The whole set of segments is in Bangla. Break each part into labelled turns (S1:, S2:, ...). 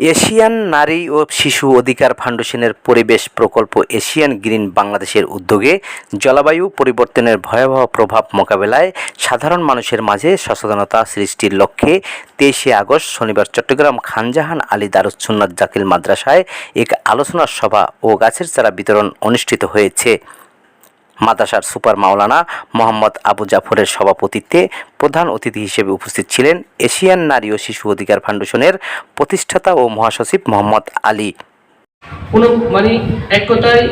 S1: এশিয়ান নারী ও শিশু অধিকার ফাউন্ডেশনের পরিবেশ প্রকল্প এশিয়ান গ্রিন বাংলাদেশের উদ্যোগে জলবায়ু পরিবর্তনের ভয়াবহ প্রভাব মোকাবেলায় সাধারণ মানুষের মাঝে সচেতনতা সৃষ্টির লক্ষ্যে তেইশে আগস্ট শনিবার চট্টগ্রাম খানজাহান আলী দারুসুন্নাত জাকিল মাদ্রাসায় এক আলোচনা সভা ও গাছের চারা বিতরণ অনুষ্ঠিত হয়েছে। মাদ্রাসার সুপার মাওলানা মোহাম্মদ আবু জাফরের সভাপতিত্বে প্রধান অতিথি হিসেবে উপস্থিত ছিলেন এশিয়ান নারী ও শিশু অধিকার ফাউন্ডেশনের প্রতিষ্ঠাতা ও মহাসচিব মোহাম্মদ আলী।
S2: কোনো মানে এক কথায়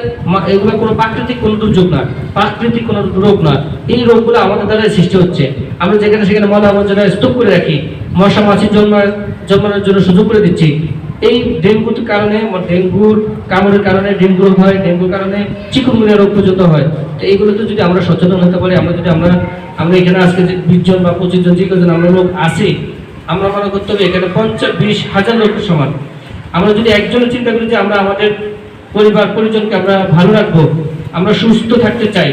S2: এগুলো কোনো প্রাকৃতিক কোনো দুর্যোগ না, প্রাকৃতিক কোনো রোগ না। এই রোগগুলো আমাদের দ্বারা সৃষ্টি হচ্ছে। আমরা যেখানে সেখানে ময়লা আবর্জনা স্তূপ করে রাখি, মশা মাছির জন্ম জন্মানোর জন্য সুযোগ করে দিচ্ছি। এই ডেঙ্গুর কারণে ডেঙ্গুর কামড়ের কারণে ডেঙ্গু রোগ হয়, ডেঙ্গুর কারণে চিকুনগুনিয়া রোগ পর্যন্ত হয়। তো এইগুলোতে যদি আমরা সচেতন হতে পারি, আমরা যদি আমরা আমরা এখানে আজকে যে বিশ জন বা পঁচিশ জন যে আমরা লোক আছি, আমরা মনে করতে হবে এখানে পঞ্চাশ, বিশ হাজার লোকের সমান। আমরা যদি একজনের চিন্তা করি যে আমরা আমাদের পরিবার, পরিজনকে আমরা ভালো রাখব, আমরা সুস্থ থাকতে চাই,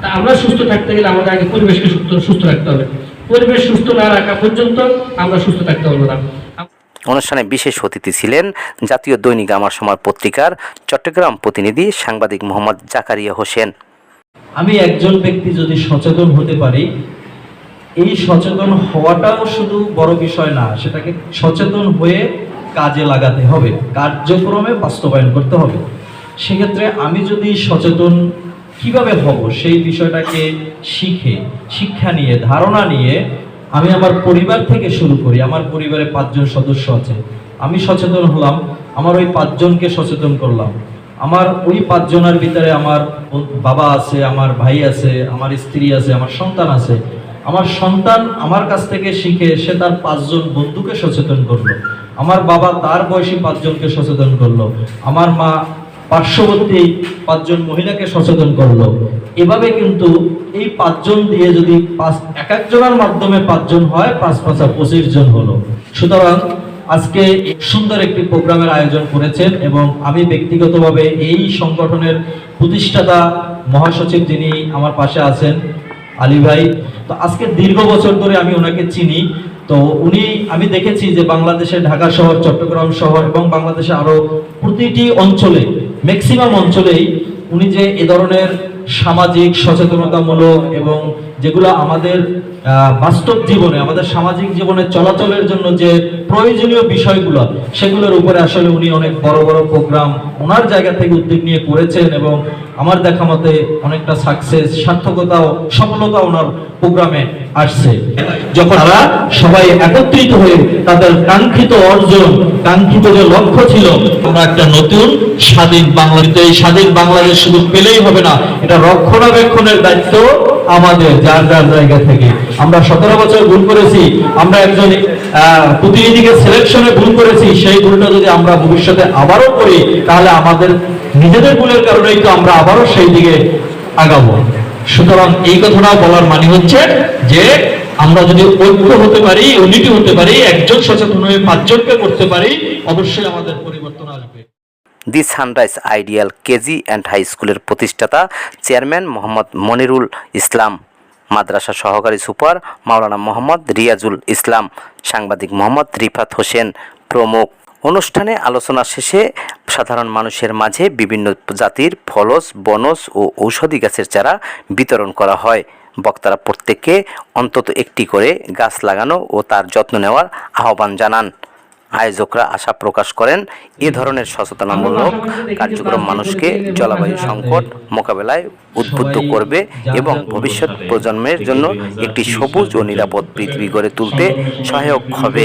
S2: তা আমরা সুস্থ থাকতে গেলে আমাদের আগে পরিবেশকে সুস্থ সুস্থ রাখতে হবে। পরিবেশ সুস্থ না রাখা পর্যন্ত আমরা সুস্থ থাকতে পারব না।
S1: অনুষ্ঠানে বিশেষ অতিথি ছিলেন জাতীয় দৈনিক আমার সময় পত্রিকার চট্টগ্রাম প্রতিনিধি সাংবাদিক মোহাম্মদ জাকারিয়া হোসেন।
S3: আমি একজন ব্যক্তি যদি সচেতন হতে পারি, এই সচেতন হওয়াটাও শুধু বড় বিষয় না, সেটাকে সচেতন হয়ে কাজে লাগাতে হবে, কার্যক্রমে বাস্তবায়ন করতে হবে। সেক্ষেত্রে আমি যদি সচেতন কীভাবে হব সেই বিষয়টাকে শিখে, শিক্ষা নিয়ে, ধারণা নিয়ে আমি আমার পরিবার থেকে শুরু করি, আমার পরিবারে পাঁচজন সদস্য আছে। আমি সচেতন হলাম, আমার ওই পাঁচজনকে সচেতন করলাম। আমার ওই পাঁচজনের ভিতরে আমার বাবা আছে, আমার ভাই আছে, আমার স্ত্রী আছে, আমার সন্তান আছে। আমার সন্তান আমার কাছ থেকে শিখে সে তার পাঁচজন বন্ধুকে সচেতন করল। আমার বাবা তার বয়সী পাঁচজনকে সচেতন করল। আমার মা পার্শ্ববর্তী পাঁচজন মহিলাকে সচেতন করল। এভাবে কিন্তু এই পাঁচজন দিয়ে যদি পাঁচ এক একজনের মাধ্যমে পাঁচজন হয়, পাঁচ পাঁচা পঁচিশ জন হলো। সুতরাং আজকে সুন্দর একটি প্রোগ্রামের আয়োজন করেছেন এবং আমি ব্যক্তিগতভাবে এই সংগঠনের প্রতিষ্ঠাতা মহাসচিব যিনি আমার পাশে আছেন, আলী ভাই। তো আজকে দীর্ঘ বছর ধরে আমি ওনাকে চিনি। তো উনি, আমি দেখেছি যে বাংলাদেশে ঢাকা শহর, চট্টগ্রাম শহর এবং বাংলাদেশে আরও প্রতিটি অঞ্চলে ম্যাক্সিমাম অঞ্চলেই উনি যে এ ধরনের সামাজিক সচেতনতামূলক এবং যেগুলো আমাদের বাস্তব জীবনে, আমাদের সামাজিক জীবনে চলাচলের জন্য যে প্রয়োজনীয় বিষয়গুলো, সেগুলোর উপরে আসলে উনি অনেক বড় বড় প্রোগ্রাম ওনার জায়গা থেকে উদ্যোগ নিয়ে করেছেন এবং আমার দেখা মতে অনেকটা সাকসেস সার্থকতা সফলতা ওনার প্রোগ্রামে আসছে। যখন তারা সবাই একত্রিত হয়ে তাদের কাঙ্ক্ষিত অর্জন, কাঙ্ক্ষিত যে লক্ষ্য ছিল আমরা একটা নতুন স্বাধীন বাংলাদেশ, এই স্বাধীন বাংলাদেশ শুধু পেলেই হবে না, এটা রক্ষণাবেক্ষণের দায়িত্ব আমাদের, যার যার জায়গা থেকে। আমরা সতেরো বছর ভুল করেছি, আমরা একজন প্রতিনিধিকে সিলেকশনে ভুল করেছি, সেই ভুলটা যদি আমরা ভবিষ্যতে আবারও করি, তাহলে আমাদের নিজেদের ভুলের কারণেই তো আমরা আবারও সেই দিকে আগাবো। সুতরাং এই কথাটা বলার মানে হচ্ছে যে আমরা যদি ঐক্য হতে পারি ইউনিটি হতে পারি, একজন সচেতন হয়ে পাঁচজনকে করতে পারি, অবশ্যই আমাদের পরিবর্তন আসবে।
S1: The sunrise ideal KG and high স্কুলের প্রতিষ্ঠাতা চেয়ারম্যান মোহাম্মদ মনিরুল ইসলাম, মাদ্রাসা সহকারী সুপার মাওলানা মোহাম্মদ রিয়াজুল ইসলাম, সাংবাদিক মোহাম্মদ রিফাত হোসেন প্রমুখ। অনুষ্ঠানে আলোচনা শেষে সাধারণ মানুষের মাঝে বিভিন্ন জাতির ফলস, বনস ও ঔষধি গাছের চারা বিতরণ করা হয়। বক্তারা প্রত্যেককে অন্তত একটি করে গাছ লাগানো ও তার যত্ন নেওয়ার আহ্বান জানান। আয়োজকরা আশা প্রকাশ করেন, এ ধরনের সচেতনামূলক কার্যক্রম মানুষকে জলবায়ু সংকট মোকাবেলায় উদ্বুদ্ধ করবে এবং ভবিষ্যৎ প্রজন্মের জন্য একটি সবুজ ও নিরাপদ পৃথিবী গড়ে তুলতে সহায়ক হবে।